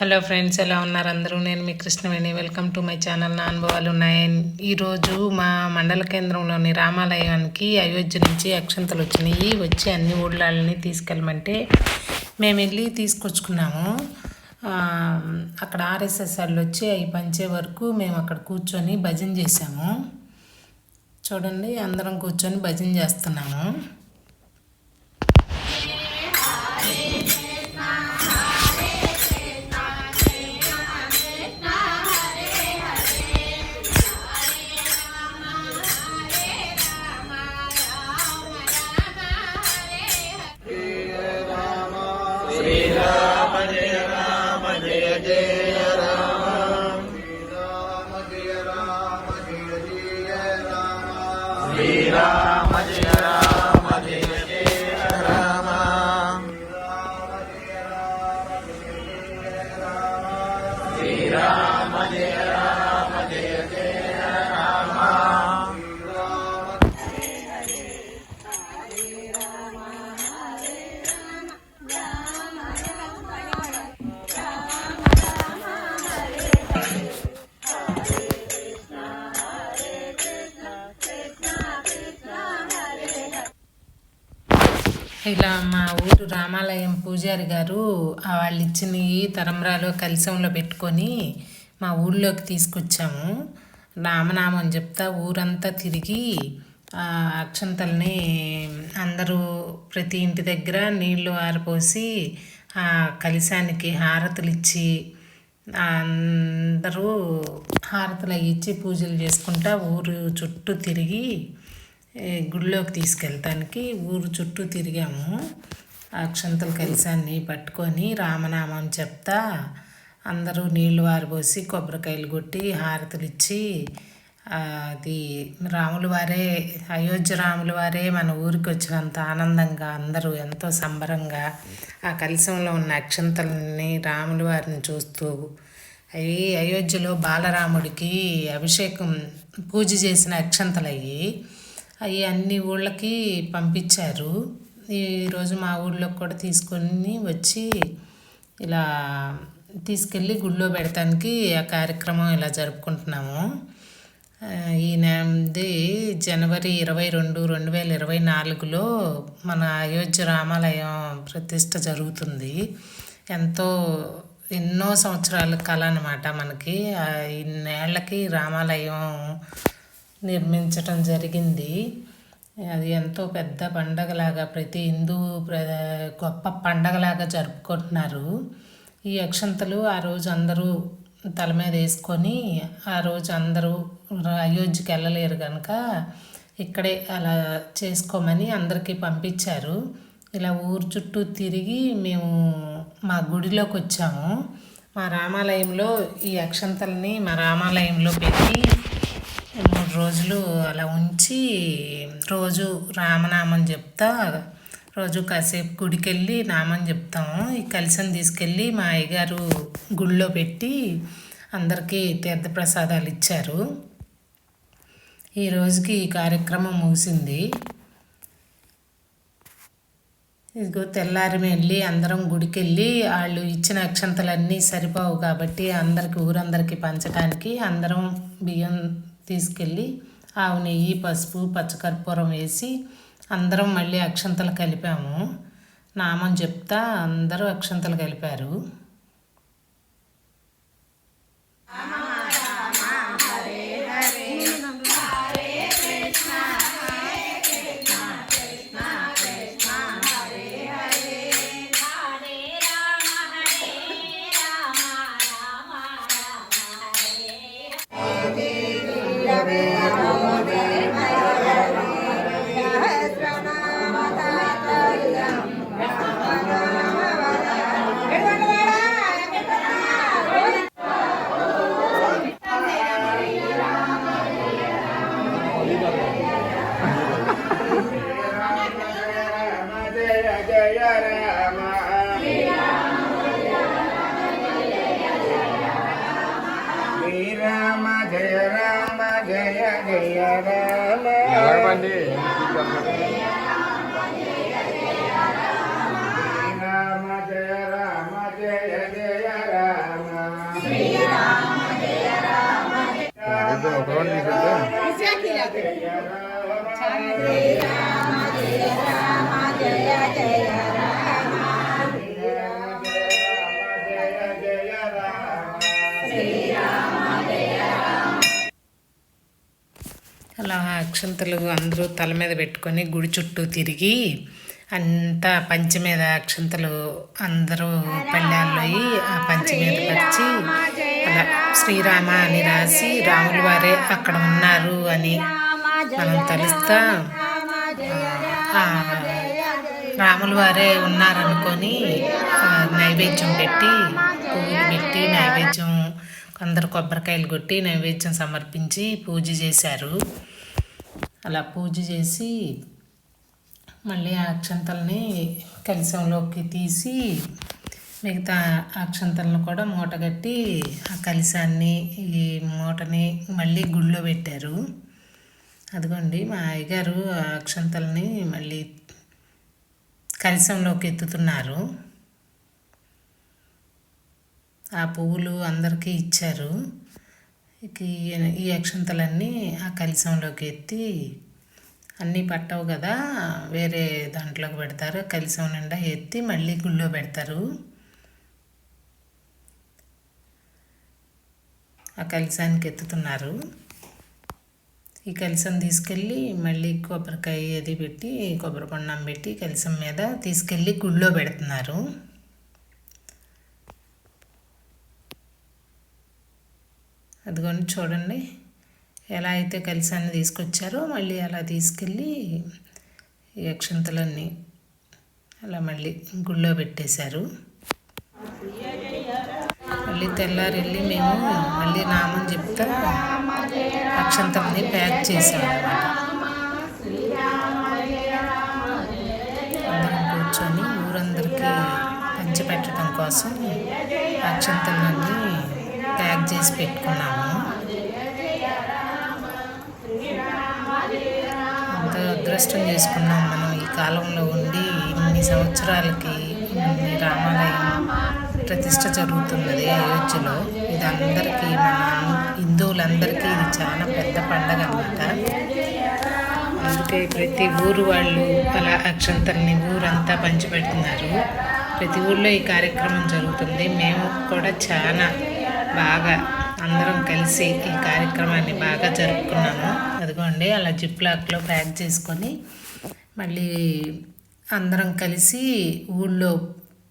Hello friends ఎలా ఉన్నారు అందరూ? నేను మీ Krishnaveni. Welcome to my channel. నా అనుభవాలు ఉన్నాయి. ఈరోజు మా మండల కేంద్రంలోని రామాలయానికి అయోధ్య నుంచి అక్షంతలు వచ్చినాయి. వచ్చి అన్ని ఊళ్ళని తీసుకెళ్ళమంటే మేము వెళ్ళి తీసుకొచ్చుకున్నాము అక్కడ ఆర్ఎస్ఎస్ వాళ్ళు వచ్చి అవి పంచే వరకు మేము అక్కడ కూర్చొని భజన చేసాము చూడండి అందరం కూర్చొని భజన చేస్తున్నాము. ఇలా మా ఊరు రామాలయం పూజారి గారు వాళ్ళు వాళ్ళు ఇచ్చినవి తరంరాలో కలిసంలో పెట్టుకొని మా ఊళ్ళోకి తీసుకొచ్చాము. రామనామం చెప్తా ఊరంతా తిరిగి ఆ అక్షంతల్ని అందరూ ప్రతి ఇంటి దగ్గర నీళ్ళు ఆరిపోసి ఆ కలిశానికి హారతులు ఇచ్చి అందరూ హారతులు అవి ఇచ్చి పూజలు చేసుకుంటా ఊరు చుట్టూ తిరిగి గుడిలోకి తీసుకెళ్ళటానికి ఊరు చుట్టూ తిరిగాము. అక్షంతలు కలిశాన్ని పట్టుకొని రామనామం చెప్తా అందరూ నీళ్ళు వారిపోసి కొబ్బరికాయలు కొట్టి హారతులు ఇచ్చి అది రాముల వారే అయోధ్య రాముల వారే మన ఊరికి వచ్చినంత ఆనందంగా అందరూ ఎంతో సంబరంగా ఆ కలశంలో ఉన్న అక్షంతలని రాముల వారిని చూస్తూ అవి అయోధ్యలో బాలరాముడికి అభిషేకం పూజ చేసిన అక్షంతలయ్యి అవి అన్ని ఊళ్ళకి పంపించారు. ఈరోజు మా ఊళ్ళో కూడా తీసుకొని వచ్చి ఇలా తీసుకెళ్ళి గుళ్ళో పెడతానికి ఆ కార్యక్రమం ఇలా జరుపుకుంటున్నాము. ఈ నెలది జనవరి ఇరవై రెండు రెండు వేల ఇరవై నాలుగులో మన అయోధ్య రామాలయం ప్రతిష్ట జరుగుతుంది. ఎంతో ఎన్నో సంవత్సరాల కళ అనమాట మనకి. ఇన్నేళ్ళకి రామాలయం నిర్మించటం జరిగింది. అది ఎంతో పెద్ద పండగలాగా ప్రతి హిందూ ప్ర గొప్ప పండగలాగా జరుపుకుంటున్నారు. ఈ అక్షంతలు ఆ రోజు అందరూ తల మీద వేసుకొని ఆ రోజు అందరూ అయోధ్యకి వెళ్ళలేరు కనుక ఇక్కడే అలా చేసుకోమని అందరికీ పంపించారు. ఇలా ఊరు చుట్టూ తిరిగి మేము మా గుడిలోకి వచ్చాము. మా రామాలయంలో ఈ అక్షంతల్ని మా రామాలయంలో పెట్టి మూడు రోజులు అలా ఉంచి రోజు రామనామం చెప్తా రోజు కాసేపు గుడికి వెళ్ళి నామం చెప్తాము. ఈ కలిసం తీసుకెళ్ళి మా అయ్యగారు గుళ్ళో పెట్టి అందరికీ తీర్థప్రసాదాలు ఇచ్చారు. ఈ రోజుకి ఈ కార్యక్రమం ముగిసింది. ఇదిగో తెల్లారి వెళ్ళి అందరం గుడికి వెళ్ళి వాళ్ళు ఇచ్చిన అక్షంతలన్నీ సరిపోవు కాబట్టి అందరికి ఊరందరికీ పంచడానికి అందరం బియ్యం తీసుకెళ్ళి ఆవు నెయ్యి పసుపు పచ్చకర్పూరం వేసి అందరం మళ్ళీ అక్షంతలు కలిపాము. నామం చెప్తా అందరూ అక్షంతలు కలిపారు. నిలవండి రామ జయ రామ జయ జయ రామ జయ రామ జయ జయ రామ అలా అక్షంతలు అందరూ తల మీద పెట్టుకొని గుడి చుట్టూ తిరిగి అంతా పంచి మీద అక్షంతలు అందరూ పళ్ళాల్లో ఆ పంచి మీద పరిచి అలా శ్రీరామ అని రాసి రాములు వారే అక్కడ ఉన్నారు అని మనం తలుస్తా రాములు వారే ఉన్నారనుకొని నైవేద్యం పెట్టి పువ్వులు పెట్టి నైవేద్యం కొందరు కొబ్బరికాయలు కొట్టి నైవేద్యం సమర్పించి పూజ చేశారు. అలా పూజ చేసి మళ్ళీ ఆ అక్షంతల్ని కలిశంలోకి తీసి మిగతా అక్షంతలను కూడా మూటగట్టి ఆ కలిశాన్ని ఈ మూటని మళ్ళీ గుళ్ళో పెట్టారు. అదిగోండి మా అయ్యగారు ఆ అక్షంతల్ని మళ్ళీ కలిశంలోకి ఎత్తుతున్నారు. ఆ పువ్వులు అందరికీ ఇచ్చారు. ఈ- అక్షంతలన్నీ ఆ కలిసంలోకి ఎత్తి అన్నీ పట్టవు కదా వేరే దాంట్లోకి పెడతారు. కలిసం నిండా ఎత్తి మళ్ళీ గుళ్ళో పెడతారు. ఆ కలిసానికి ఎత్తుతున్నారు. ఈ కలిసం తీసుకెళ్ళి మళ్ళీ కొబ్బరికాయ అది పెట్టి కొబ్బరి బొండం పెట్టి కలిసం మీద తీసుకెళ్ళి గుళ్ళో పెడుతున్నారు. అదిగోండి చూడండి. ఎలా అయితే కలిసాన్ని తీసుకొచ్చారో మళ్ళీ అలా తీసుకెళ్ళి ఈ అక్షంతలన్నీ అలా మళ్ళీ గుళ్ళో పెట్టేశారు. మళ్ళీ తెల్లారి వెళ్ళి మేము మళ్ళీ నామం చెప్తా అక్షంతల్ని ప్యాక్ చేసాము అందరం కూర్చొని ఊరందరికీ పంచిపెట్టడం కోసం అక్షంతలన్నీ ప్యాక్ చేసి పెట్టుకున్నాము. అంత అదృష్టం చేసుకున్నాం మనం ఈ కాలంలో ఉండి ఇన్ని సంవత్సరాలకి ఇన్ని రామాలయం ప్రతిష్ట జరుగుతున్నది అయోధ్యలో. ఇది అందరికీ మన హిందువులందరికీ ఇది చాలా పెద్ద పండగ అనమాట అందుకే ప్రతి ఊరు వాళ్ళు అలా అక్షంతల్ని ఊరంతా పంచిపెడుతున్నారు. ప్రతి ఊళ్ళో ఈ కార్యక్రమం జరుగుతుంది. మేము కూడా చాలా బాగా అందరం కలిసి ఈ కార్యక్రమాన్ని బాగా జరుపుకున్నాము. అదిగోండి అలా జిప్ లాక్లో ప్యాక్ చేసుకొని మళ్ళీ అందరం కలిసి ఊళ్ళో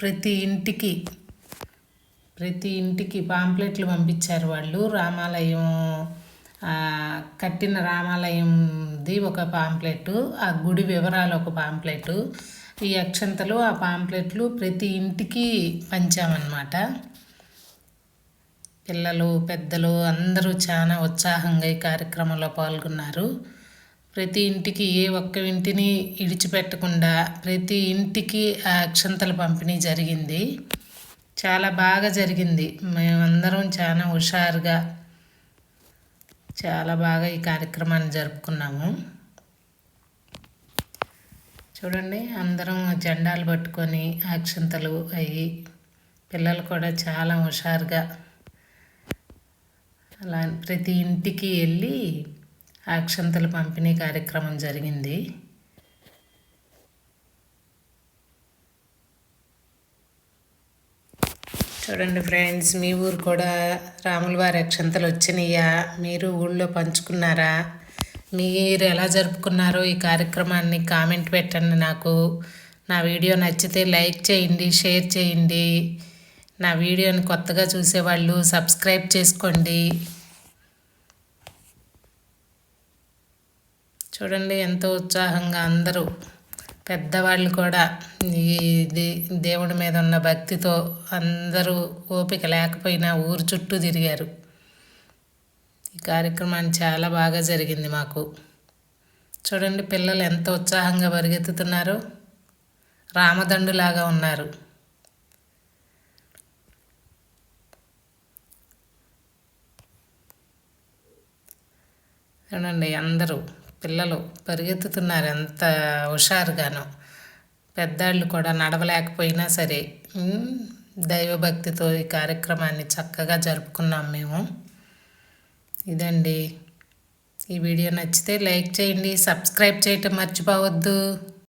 ప్రతి ఇంటికి ప్రతి ఇంటికి పాంప్లెట్లు పంపించారు వాళ్ళు. రామాలయం కట్టిన రామాలయంది ఒక పాంప్లెట్ ఆ గుడి వివరాలు ఒక పాంప్లెట్ ఈ అక్షంతలు ఆ పాంప్లెట్లు ప్రతి ఇంటికి పంచామన్నమాట. పిల్లలు పెద్దలు అందరూ చాలా ఉత్సాహంగా ఈ కార్యక్రమంలో పాల్గొన్నారు. ప్రతి ఇంటికి ఏ ఒక్క ఇంటిని ఇడిచిపెట్టకుండా ప్రతి ఇంటికి ఆ అక్షంతల పంపిణీ జరిగింది. చాలా బాగా జరిగింది. మేమందరం చాలా హుషారుగా చాలా బాగా ఈ కార్యక్రమాన్ని జరుపుకున్నాము. చూడండి అందరం జెండాలు పట్టుకొని అక్షంతలు అయ్యి పిల్లలు కూడా చాలా హుషారుగా అలా ప్రతి ఇంటికి వెళ్ళి అక్షంతలు పంపిణీ కార్యక్రమం జరిగింది. చూడండి ఫ్రెండ్స్ మీ ఊరు కూడా రాముల వారి అక్షంతలు వచ్చినాయా? మీరు ఊళ్ళో పంచుకున్నారా? మీరు ఎలా జరుపుకున్నారో ఈ కార్యక్రమాన్ని కామెంట్ పెట్టండి నాకు. నా వీడియో నచ్చితే లైక్ చేయండి షేర్ చేయండి. నా వీడియోని కొత్తగా చూసేవాళ్ళు సబ్స్క్రైబ్ చేసుకోండి. చూడండి ఎంతో ఉత్సాహంగా అందరూ పెద్దవాళ్ళు కూడా ఈ దేవుడి మీద ఉన్న భక్తితో అందరూ ఓపిక లేకపోయినా ఊరు చుట్టూ తిరిగారు. ఈ కార్యక్రమాన్ని చాలా బాగా జరిగింది మాకు. చూడండి పిల్లలు ఎంత ఉత్సాహంగా పరిగెత్తుతున్నారు. రామదండులాగా ఉన్నారు. చూడండి అందరూ పిల్లలు పరిగెత్తుతున్నారు ఎంత హుషారుగాను. పెద్దాళ్ళు కూడా నడవలేకపోయినా సరే దైవభక్తితో ఈ కార్యక్రమాన్ని చక్కగా జరుపుకున్నాం మేము. ఇదండి. ఈ వీడియో నచ్చితే లైక్ చేయండి సబ్స్క్రైబ్ చేయటం మర్చిపోవద్దు.